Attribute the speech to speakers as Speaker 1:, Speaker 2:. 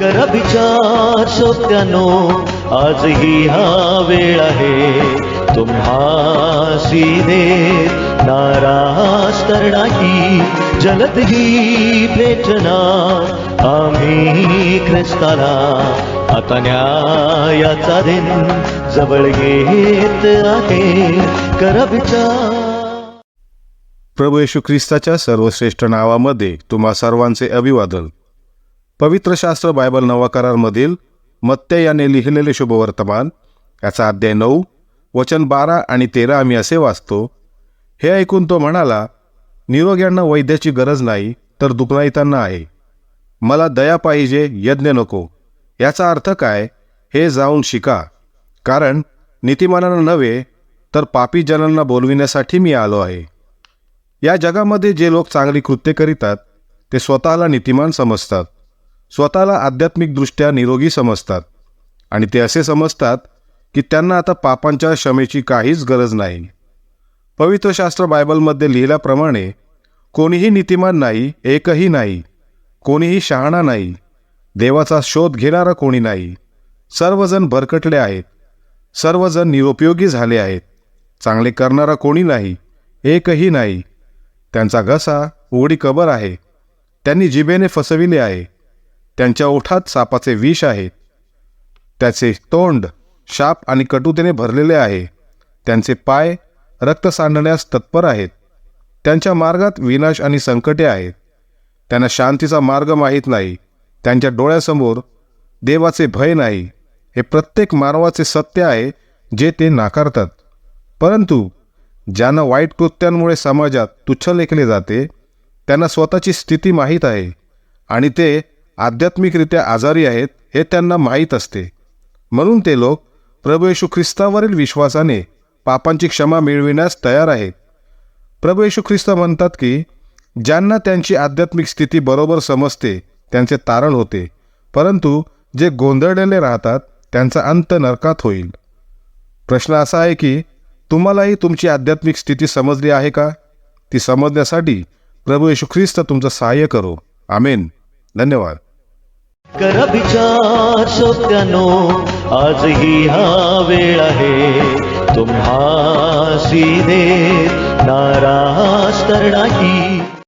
Speaker 1: कर विचार श्रोत्यानो आजही हा वेळ आहे. तुम्हाशी देत नाराज तर जलद ही भेटणार आम्ही ख्रिस्ताला. आता न्यायाचा दिन जवळ येत आहे. कर विचार.
Speaker 2: प्रभू येशू ख्रिस्ताच्या सर्वश्रेष्ठ नावामध्ये तुम्हा सर्वांचे अभिवादन. पवित्र शास्त्र बायबल नवा करारमधील मत्ते याने लिहिलेले शुभवर्तमान याचा अध्याय नऊ वचन बारा आणि तेरा आम्ही असे वाचतो हे ऐकून तो म्हणाला निरोग्यांना वैद्याची गरज नाही तर दुखनाईतांना आहे. मला दया पाहिजे यज्ञ नको. याचा अर्थ काय हे जाऊन शिका. कारण नीतिमानांना नव्हे तर पापी जनांना बोलविण्यासाठी मी आलो आहे. या जगामध्ये जे लोक चांगली कृत्य करीतात ते स्वतःला नीतिमान समजतात. स्वतःला आध्यात्मिकदृष्ट्या निरोगी समजतात. आणि ते असे समजतात की त्यांना आता पापांच्या क्षमेची काहीच गरज नाही. पवित्रशास्त्र बायबलमध्ये लिहिल्याप्रमाणे कोणीही नीतिमान नाही एकही नाही कोणीही शहाणा नाही देवाचा शोध घेणारा कोणी नाही. सर्वजण भरकटले आहेत. सर्वजण निरुपयोगी झाले आहेत. चांगले करणारा कोणी नाही एकही नाही. त्यांचा घसा उघडी कबर आहे. त्यांनी जिभेने फसविले आहे. त्यांच्या ओठात सापाचे विष आहे. त्याचे तोंड शाप आणि कटुतेने भरलेले आहे. त्यांचे पाय रक्त सांडण्यास तत्पर आहेत. त्यांच्या मार्गात विनाश आणि संकटे आहेत. त्यांना शांतीचा मार्ग माहीत नाही. त्यांच्या डोळ्यासमोर देवाचे भय नाही. हे प्रत्येक मानवाचे सत्य आहे जे ते नाकारतात. परंतु ज्यांना वाईट कृत्यांमुळे समाजात तुच्छ लेखले जाते त्यांना स्वतःची स्थिती माहीत आहे आणि ते आध्यात्मिकरित्या आजारी आहेत हे त्यांना माहीत असते. म्हणून ते लोक प्रभू येशू ख्रिस्तावरील विश्वासाने पापांची क्षमा मिळविण्यास तयार आहेत. प्रभू येशू ख्रिस्त म्हणतात की ज्यांना त्यांची आध्यात्मिक स्थिती बरोबर समजते त्यांचे तारण होते परंतु जे गोंधळलेले राहतात त्यांचा अंत नरकात होईल. प्रश्न असा आहे की तुम्हालाही तुमची आध्यात्मिक स्थिती समजली आहे का? ती समजण्यासाठी प्रभू येशू ख्रिस्त तुमचं सहाय्य करो. आमेन. धन्यवाद.
Speaker 1: कर विचार श्रोत्यानो आजही हा वेळ आहे. तुम्हासी देत नाराज तर नाही